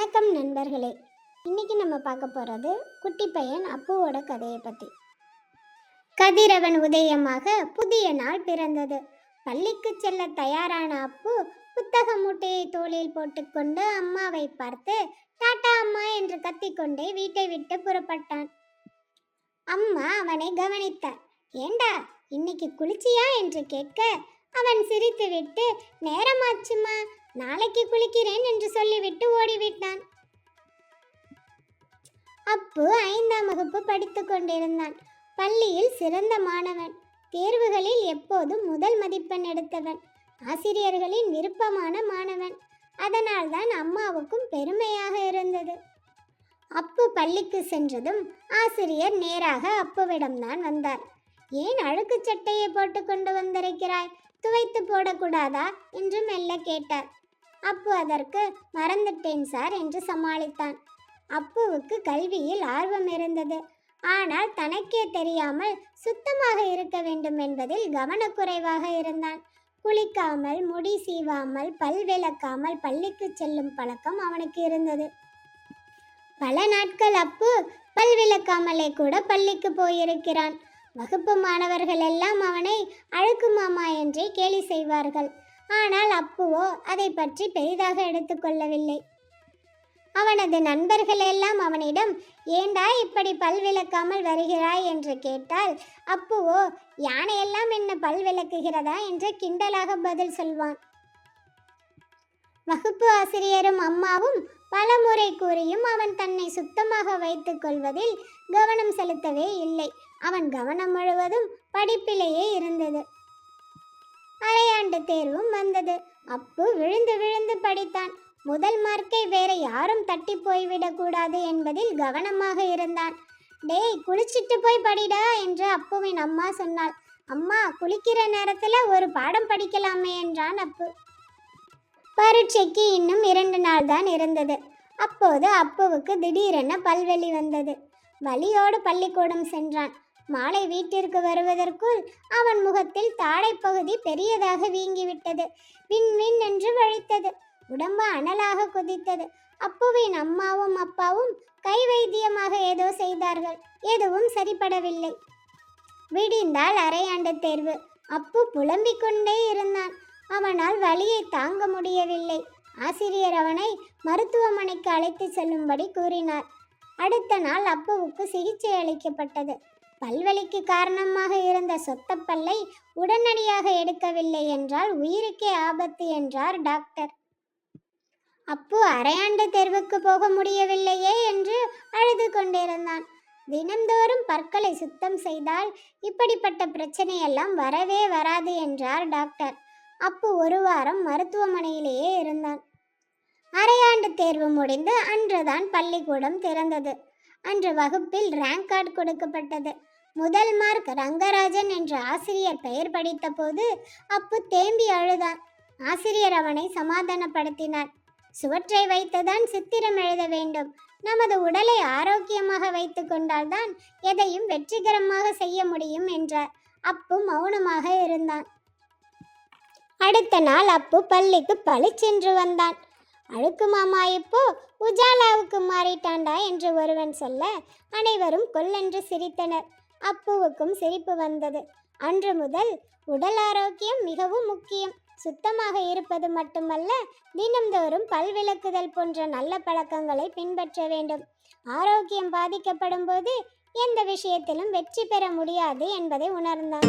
வணக்கம் நண்பர்களே. இன்னைக்கு நம்ம பார்க்க போகிறது குட்டி பையன் அப்புவோட கதையை பற்றி கதிரவன் உதயமாக புதிய நாள் பிறந்தது. பள்ளிக்கு செல்ல தயாரான அப்பு புத்தக மூட்டையை தோளில் போட்டுக்கொண்டு அம்மாவை பார்த்து டாட்டா அம்மா என்று கத்திக்கொண்டே வீட்டை விட்டு புறப்பட்டான். அம்மா அவனை கவனித்தார் ஏண்டா இன்னைக்கு குளிச்சியா? என்று கேட்க அவன் சிரித்துவிட்டு நேரமாச்சுமா நாளைக்கு குளிக்கிறேன் என்று சொல்லிவிட்டு ஓடிவிட்டான். அப்பு ஐந்தாம் வகுப்பு படித்துக் கொண்டிருந்தான். பள்ளியில் சிறந்த மாணவன். தேர்வுகளில் எப்போதும் முதல் மதிப்பெண் எடுத்தவன். ஆசிரியர்களின் விருப்பமான மாணவன். அதனால்தான் அம்மாவுக்கும் பெருமையாக இருந்தது. அப்பு பள்ளிக்கு சென்றதும் ஆசிரியர் நேராக அப்புவிடம்தான் வந்தார். ஏன் அழுக்கு சட்டையை போட்டு கொண்டு வந்திருக்கிறாய்? துவைத்து போடக்கூடாதா? என்று மெல்ல கேட்டார். அப்பு அதற்கு மறந்துட்டேன் சார் என்று சமாளித்தான். அப்புவுக்கு கல்வியில் ஆர்வம் இருந்தது. ஆனால் தனக்கே தெரியாமல் சுத்தமாக இருக்க வேண்டும் என்பதில் கவனக்குறைவாக இருந்தான். குளிக்காமல் முடி சீவாமல் பல் விளக்காமல் பள்ளிக்கு செல்லும் பழக்கம் அவனுக்கு இருந்தது. பல நாட்கள் அப்பு பல் விளக்காமலே கூட பள்ளிக்கு போயிருக்கிறான். வகுப்பு மாணவர்கள் எல்லாம் அவனை அழுக்கு மாமா என்றே கேலி செய்வார்கள். ஆனால் அப்புவோ அதை பற்றி பெரிதாக எடுத்துக்கொள்ளவில்லை அவனது நண்பர்கள் எல்லாம் அவனிடம் ஏண்டா இப்படி பல் விளக்காமல் வருகிறாய்? என்று கேட்டால் அப்புவோ யானையெல்லாம் என்ன பல் விளக்குகிறதா? என்று கிண்டலாக பதில் சொல்வான். வகுப்பு ஆசிரியரும் அம்மாவும் பலமுறை கூறியும் அவன் தன்னை சுத்தமாக வைத்துக் கொள்வதில் கவனம் செலுத்தவே இல்லை. அவன் கவனம் முழுவதும் படிப்பிலேயே இருந்தது. ஆண்டு தேர்வும் வந்தது. அப்பு விழுந்து விழுந்து படித்தான். முதல் மார்க்கை வேற யாரும் தட்டி போய்விடக்கூடாது என்பதில் கவனமாக இருந்தான். டேய் குளிச்சிட்டு போய் படிடா என்று அப்புவின் அம்மா சொன்னாள். அம்மா குளிக்கிற நேரத்துல ஒரு பாடம் படிக்கலாமே என்றான் அப்பு. பரீட்சைக்கு இன்னும் இரண்டு நாள் தான் இருந்தது. அப்போது அப்புவுக்கு திடீரென பல்வெளி வந்தது. வலியோடு பள்ளிக்கூடம் சென்றான். மாலை வீட்டிற்கு வருவதற்குள் அவன் முகத்தில் தாடைப்பகுதி பெரியதாக வீங்கிவிட்டது. விண் விண் என்று வழித்தது. உடம்பு அனலாக குதித்தது. அப்புவின் அம்மாவும் அப்பாவும் கை வைத்தியமாக ஏதோ செய்தார்கள். எதுவும் சரிப்படவில்லை. விடிந்தால் அரையாண்டு தேர்வு. அப்பு புலம்பிக் கொண்டே இருந்தான். அவனால் வலியை தாங்க முடியவில்லை. ஆசிரியர் அவனை மருத்துவமனைக்கு அழைத்து செல்லும்படி கூறினார். அடுத்த நாள் அப்புவுக்கு சிகிச்சை அளிக்கப்பட்டது. பல்வலிக்கு காரணமாக இருந்த சொத்தப்பல்லை உடனடியாக எடுக்கவில்லை என்றால் உயிருக்கே ஆபத்து என்றார் டாக்டர். அப்பு அரையாண்டு தேர்வுக்கு போக முடியவில்லையே? என்று அழுது கொண்டிருந்தான். தினந்தோறும் பற்களை சுத்தம் செய்தால் இப்படிப்பட்ட பிரச்சனையெல்லாம் வரவே வராது என்றார் டாக்டர். அப்பு ஒரு வாரம் மருத்துவமனையிலேயே இருந்தான். அரையாண்டு தேர்வு முடிந்து அன்றுதான் பள்ளிக்கூடம் திறந்தது. அன்று வகுப்பில் ரேங்க் கார்டு கொடுக்கப்பட்டது. முதல் மார்க் ரங்கராஜன் என்ற ஆசிரியர் பெயர் படித்தபோது அப்பு தேம்பி அழுதான். ஆசிரியர் அவனை சமாதானப்படுத்தினார். சுவற்றை வைத்துதான் சித்திரம் எழுத வேண்டும். நமது உடலை ஆரோக்கியமாக வைத்து கொண்டால்தான் எதையும் வெற்றிகரமாக செய்ய முடியும் என்றார். அப்பு மௌனமாக இருந்தான். அடுத்த நாள் அப்பு பள்ளிக்கு பளிச்சென்று வந்தான். அழுக்கு மாமா இப்போ உஜாலாவுக்கு மாறிட்டாண்டா? என்று ஒருவன் சொல்ல அனைவரும் கொல்லென்று சிரித்தனர். அப்புவுக்கும் சிரிப்பு வந்தது. அன்று முதல் உடல் ஆரோக்கியம் மிகவும் முக்கியம். சுத்தமாக இருப்பது மட்டுமல்ல தினம்தோறும் பல் விளக்குதல் போன்ற நல்ல பழக்கங்களை பின்பற்ற வேண்டும். ஆரோக்கியம் பாதிக்கப்படும் போது எந்த விஷயத்திலும் வெற்றி பெற முடியாது என்பதை உணர்ந்தான்.